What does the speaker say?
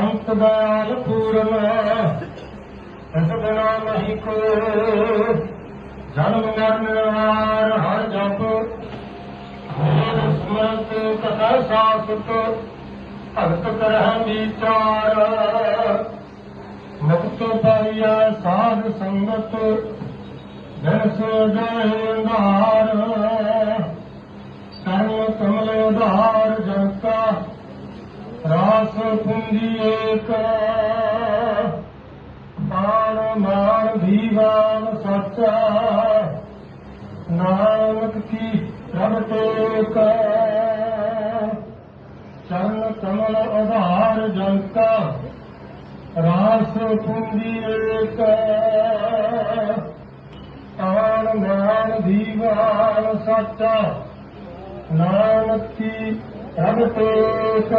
अंकदार पूरा जनम जप सास ਭਗਤ ਕਰਹਿ ਵਿਚਾਰ। ਮੁਕਤ ਪਾਈਆ ਸਾਧ ਸੰਗਤ ਜਨ ਸੋ ਜਾਏ ਅੰਧਾਰ ਸਰਵ ਕਮਲ ਉਧਾਰ ਜਨਤਾ, ਰਾਸ ਪੁੰਜੀ ਏਕ। ਬਾਣ ਮਾਨ ਦੀਵਾਨ ਸੱਚਾ, ਨਾਨਕ ਕੀ ਪ੍ਰਭ ਟੇਕ। ਚਰਨ ਕਮਲ ਆਧਾਰ ਜਨਤਾ ਰਾਸ ਪੁੰਜੀ ਏਕ। ਆਣ ਮਾਨ ਦੀਵਾਨ ਸੱਚਾ, ਨਾਨਕ ਕੀ ਪ੍ਰਭ ਟੇਕ